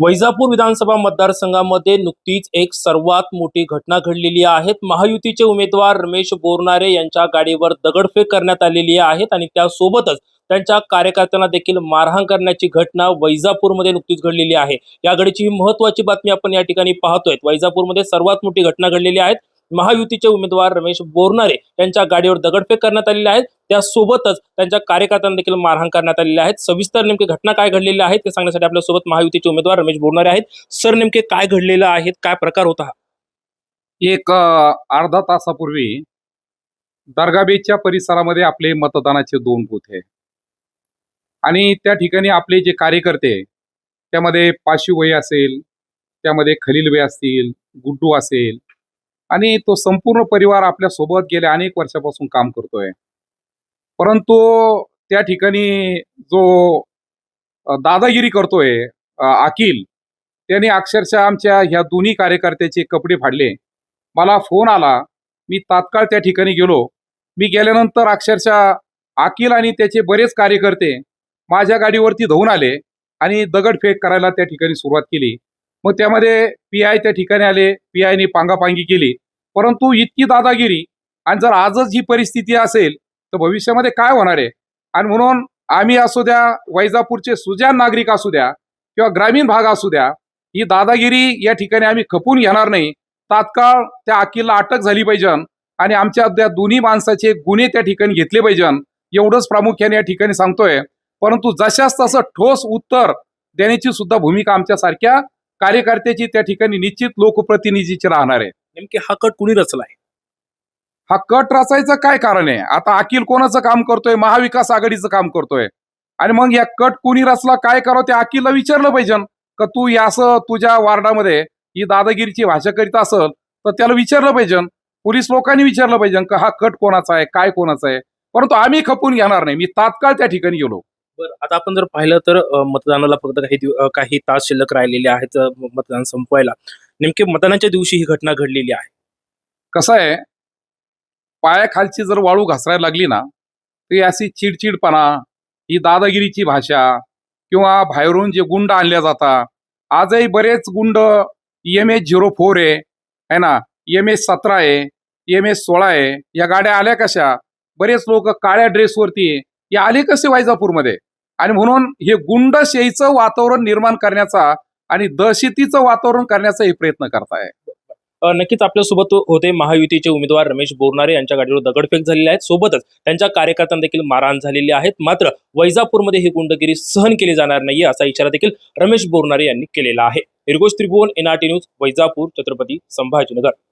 वैजापूर विधानसभा मतदारसंघामध्ये नुकतीच एक सर्वात मोठी घटना घडलेली आहे. महायुतीचे उमेदवार रमेश बोरनारे यांच्या गाडीवर दगडफेक करण्यात आलेली आहे आणि त्यासोबतच त्यांच्या कार्यकर्त्यांना देखील मारहाण करण्याची घटना वैजापूरमध्ये नुकतीच घडलेली आहे. या घडीची महत्वाची बातमी आपण या ठिकाणी पाहतोय. वैजापूरमध्ये सर्वात मोठी घटना घडलेली आहे. महायुतीचे उमेदवार रमेश बोरनारे यांच्या गाडीवर दगडफेक करण्यात आलेली आहे. त्यासोबतच त्यांच्या कार्यकर्त्यांना देखील मारहाण करण्यात आलेली आहेत सविस्तर नेमकी घटना काय घडलेली आहे ते सांगण्यासाठी आपल्यासोबत महायुतीचे उमेदवार रमेश बोरणारे आहेत. सर नेमके काय घडलेलं आहे? काय प्रकार होता हा? एक अर्धा तासापूर्वी दर्गाबेच्या परिसरामध्ये आपले मतदानाचे दोन बूथ आहे आणि त्या ठिकाणी आपले जे कार्यकर्ते त्यामध्ये पाशू वय असेल त्यामध्ये खलील वय असतील गुड्डू असेल आणि तो संपूर्ण परिवार आपल्यासोबत गेल्या अनेक वर्षापासून काम करतोय. परंतु त्या ठिकाणी जो दादागिरी करतोय अकिल त्याने अक्षरशः आमच्या ह्या दोन्ही कार्यकर्त्याचे कपडे फाडले. मला फोन आला मी तात्काळ त्या ठिकाणी गेलो. मी गेल्यानंतर अक्षरशः अकिल आणि त्याचे बरेच कार्यकर्ते माझ्या गाडीवरती धावून आले आणि दगडफेक करायला त्या ठिकाणी सुरुवात केली. मग त्यामध्ये पी आय त्या ठिकाणी आले पी आयने पांगापांगी केली. परंतु इतकी दादागिरी आणि जर आजच ही परिस्थिती असेल तर भविष्यामध्ये काय होणार आहे? आणि म्हणून आम्ही असू द्या वैजापूरचे सुजान नागरिक असू द्या किंवा ग्रामीण भाग असू द्या ही दादागिरी या ठिकाणी आम्ही खपून घेणार नाही. तात्काळ त्या अकिलला अटक झाली पाहिजे आणि आमच्या त्या दोन्ही माणसाचे गुन्हे त्या ठिकाणी घेतले पाहिजे. एवढंच प्रामुख्याने या ठिकाणी सांगतोय. परंतु जशाच तसं ठोस उत्तर देण्याची सुद्धा भूमिका आमच्यासारख्या कार्यकर्त्याची त्या ठिकाणी निश्चित लोकप्रतिनिधीची राहणार आहे. नेमके हा कट कुणी रचलाय हा कट रचायचं काय कारण आहे? आता अखिल कोणाचं काम करतोय? महाविकास आघाडीचं काम करतोय. आणि मग या कट कोणी रचला? काय करावं? ते अखिलला विचारलं पाहिजे. का तू या असं तुझ्या वार्डामध्ये ही दादागिरीची भाषा करीत असल तर त्याला विचारलं पाहिजे. पोलीस लोकांनी विचारलं पाहिजे का हा कट कोणाचा आहे? काय कोणाचा आहे? परंतु आम्ही खपून घेणार नाही. मी तात्काळ त्या ठिकाणी गेलो. बरं आता आपण जर पाहिलं तर अ, मतदानाला फक्त काही दिव- अ, काही तास शिल्लक राहिलेले आहेत अ, मतदान संपवायला. नेमके मतदानाच्या दिवशी ही घटना घडलेली आहे. कसं आहे पायाखालची जर वाळू घासरायला लागली ना तर अशी चिडचिडपणा ही दादागिरीची भाषा किंवा बाहेरून जे गुंड आणल्या जातात आजही बरेच गुंड एम एस झिरो फोर आहे है ना? एम एस सतरा आहे एम एस सोळा आहे या गाड्या आल्या कशा? बरेच लोक काळ्या ड्रेसवरती आहे. हे आले कसे वायजापूरमध्ये? आणि म्हणून हे गुंडशाहीचं वातावरण निर्माण करण्याचा आणि दहशतीचं वातावरण करण्याचा हे प्रयत्न करताय. नक्कीच आपल्यासोबत होते महायुतीचे उमेदवार रमेश बोरनारे यांच्या गाडीवर दगडफेक झालेली आहे. सोबतच त्यांच्या कार्यकर्त्यांना देखील मारहाण झालेली आहेत मात्र वैजापूरमध्ये ही गुंडगिरी सहन केली जाणार नाहीये असा इशारा देखील रमेश बोरनारे यांनी केलेला आहे. Nirghosh Tribhuvan NRT news Vaijapur Chhatrapati Sambhajinagar.